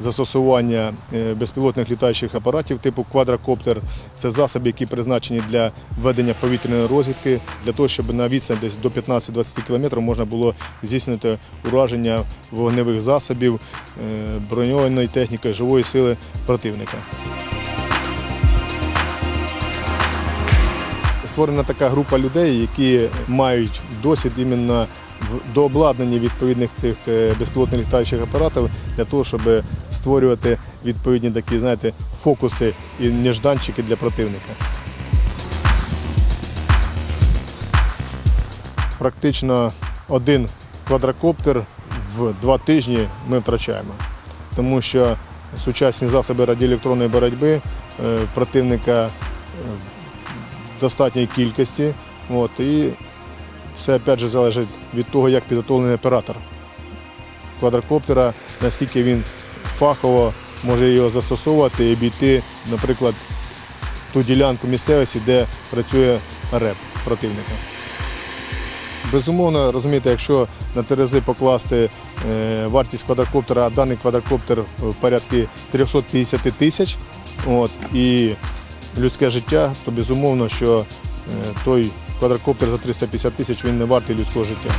застосування е, безпілотних літаючих апаратів типу квадрокоптер. Це засоби, які призначені для ведення повітряної розвідки, для того, щоб на відстань десь до 15-20 км можна було здійснити ураження вогневих засобів, е, броньованої техніки, живої сили противника. Створена така група людей, які мають досвід іменно в дообладнанні відповідних цих е, безпілотних літаючих апаратів для того, щоб створювати відповідні такі, знаєте, фокуси і нежданчики для противника. Практично один квадрокоптер в два тижні ми втрачаємо, тому що сучасні засоби радіоелектронної боротьби е, противника е, достатньої кількості. От, і все опять же залежить від того, як підготовлений оператор квадрокоптера, наскільки він фахово може його застосовувати і обійти, наприклад, ту ділянку місцевості, де працює реп противника. Безумовно, розумієте, якщо на терези покласти е, вартість квадрокоптера, а даний квадрокоптер в порядку 350 тисяч, от, і людське життя, то безумовно, що е, той квадрокоптер за 350 тисяч він не вартий людського життя.